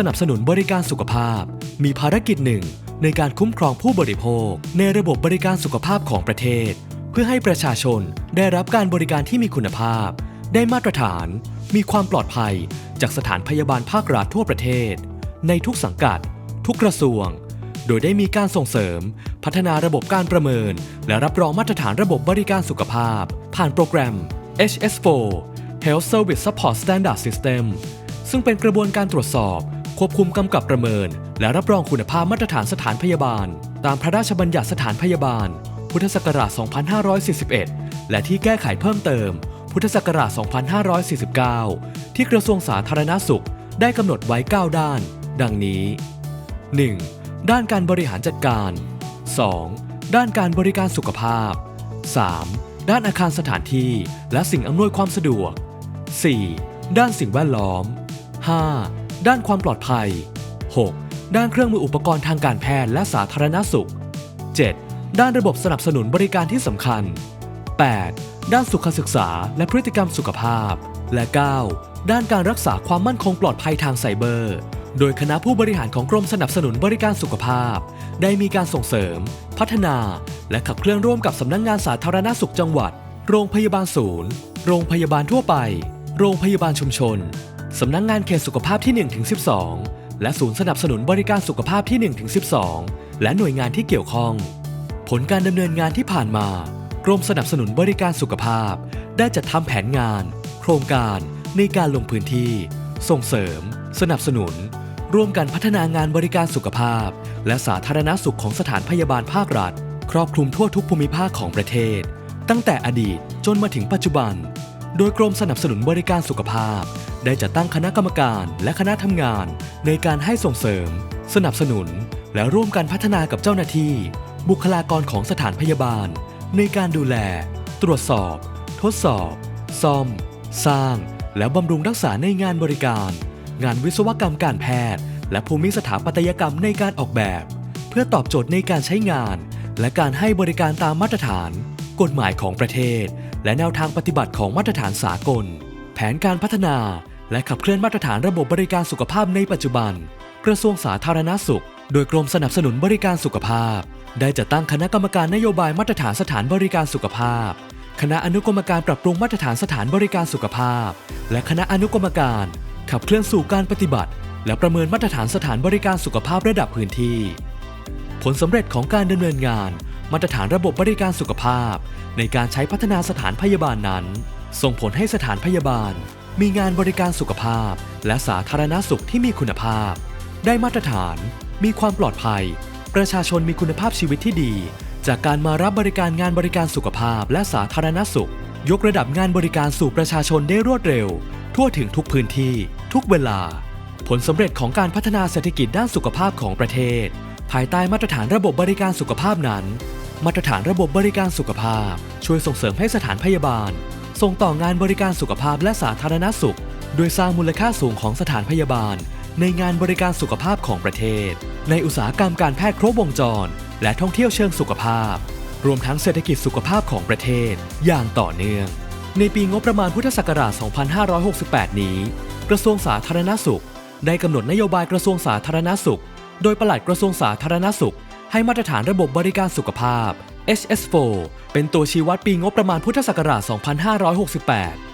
สนับสนุนบริการสุขภาพ มีภารกิจหนึ่ง ในการคุ้มครองผู้บริโภค ในระบบบริการสุขภาพของประเทศ เพื่อให้ประชาชนได้รับการบริการที่มีคุณภาพ ได้มาตรฐาน มีความปลอดภัย จากสถานพยาบาลภาครัฐทั่วประเทศ ในทุกสังกัด ทุกกระทรวง โดยได้มีการส่งเสริม พัฒนาระบบการประเมิน และรับรองมาตรฐานระบบบริการสุขภาพ ผ่านโปรแกรม HS4 Health Service Support Standard System ซึ่งเป็นกระบวนการตรวจสอบ ควบคุมกำกับประเมิน และรับรองคุณภาพมาตรฐานสถานพยาบาล ตามพระราชบัญญัติสถานพยาบาล พุทธศักราช 2541 และที่แก้ไขเพิ่มเติม พุทธศักราช 2549 ที่กระทรวงสาธารณสุขได้กำหนดไว้ 9 ด้าน ดังนี้ 1. ด้านการบริหารจัดการ 2. ด้านการบริการสุขภาพ 3. ด้านอาคารสถานที่และสิ่งอำนวยความสะดวก 4. ด้านสิ่งแวดล้อม 5. ด้านความปลอดภัย 6. ด้านเครื่องมืออุปกรณ์ทางการแพทย์และสาธารณสุข 7. ด้านระบบสนับสนุนบริการที่สำคัญ 8. ด้านสุขศึกษาและพฤติกรรมสุขภาพ และ 9. ด้านการรักษาความมั่นคงปลอดภัยทางไซเบอร์ โดยคณะผู้บริหารของกรมสนับสนุนบริการสุขภาพ ได้มีการส่งเสริม พัฒนา และขับเคลื่อนร่วมกับสำนักงงานสาธารณสุขจังหวัด โรงพยาบาลศูนย์ โรงพยาบาลทั่วไป โรงพยาบาลชุมชน สำนักงงานเขตสุขภาพที่1ถึง12 และศูนย์สนับสนุนบริการสุขภาพที่1ถึง12 และหน่วยงานที่เกี่ยวข้อง ผลการดำเนินงานที่ผ่านมา กรมสนับสนุนบริการสุขภาพ ได้จัดทำแผนงาน โครงการในการลงพื้นที่ ส่งเสริม สนับสนุน ร่วมกันพัฒนางานบริการสุขภาพ และสาธารณสุขของสถานพยาบาลภาครัฐ ครอบคลุมทั่วทุกภูมิภาคของประเทศ ตั้งแต่อดีตจนมาถึงปัจจุบัน โดยกรมสนับสนุนบริการสุขภาพ ได้จัดตั้งคณะกรรมการและคณะทำงาน ในการให้ส่งเสริม สนับสนุน และร่วมกันพัฒนากับเจ้าหน้าที่ บุคลากรของสถานพยาบาล ในการดูแล ตรวจสอบ ทดสอบ ซ่อม สร้าง และบำรุงรักษาในงานบริการ งานวิศวกรรมการแพทย์ และภูมิสถาปัตยกรรมในการออกแบบ เพื่อตอบโจทย์ในการใช้งาน และการให้บริการตามมาตรฐาน กฎหมายของประเทศ และแนวทางปฏิบัติของมาตรฐานสากล แผนการพัฒนา และขับเคลื่อนมาตรฐานระบบบริการสุขภาพในปัจจุบัน กระทรวงสาธารณสุข โดยกรมสนับสนุนบริการสุขภาพ ได้จัดตั้งคณะกรรมการนโยบายมาตรฐานสถานบริการสุขภาพ คณะอนุกรรมการปรับปรุงมาตรฐานสถานบริการสุขภาพ และคณะอนุกรรมการ ขับเคลื่อนสู่การปฏิบัติ และประเมินมาตรฐานสถานบริการสุขภาพระดับพื้นที่ ผลสำเร็จของการดำเนินงาน มาตรฐานระบบบริการสุขภาพ ในการใช้พัฒนาสถานพยาบาลนั้น ส่งผลให้สถานพยาบาล มีงานบริการสุขภาพ และสาธารณสุขที่มีคุณภาพ ได้มาตรฐาน มีความปลอดภัย ประชาชนมีคุณภาพชีวิตที่ดี จากการมารับบริการงานบริการสุขภาพและสาธารณสุข ยกระดับงานบริการสู่ประชาชนได้รวดเร็ว ทั่วถึงทุกพื้นที่ ทุกเวลา ผลสำเร็จของการพัฒนาเศรษฐกิจด้านสุขภาพของประเทศ ภายใต้มาตรฐานระบบบริการสุขภาพนั้น มาตรฐานระบบบริการสุขภาพ ช่วยส่งเสริมให้สถานพยาบาล ส่งต่องานบริการสุขภาพและสาธารณสุข โดยสร้างมูลค่าสูงของสถานพยาบาล ในงานบริการสุขภาพของประเทศ ในอุตสาหกรรมการแพทย์ครบวงจร และท่องเที่ยวเชิงสุขภาพ รวมทั้งเศรษฐกิจสุขภาพของประเทศ อย่างต่อเนื่อง ในปีงบประมาณพุทธศักราช 2568 นี้ กระทรวงสาธารณสุข ได้กำหนดนโยบายกระทรวงสาธารณสุข โดยปลัดกระทรวงสาธารณสุข ให้มาตรฐานระบบบริการสุขภาพ HS4 เป็นตัวชี้วัดปีงบประมาณพุทธศักราช 2568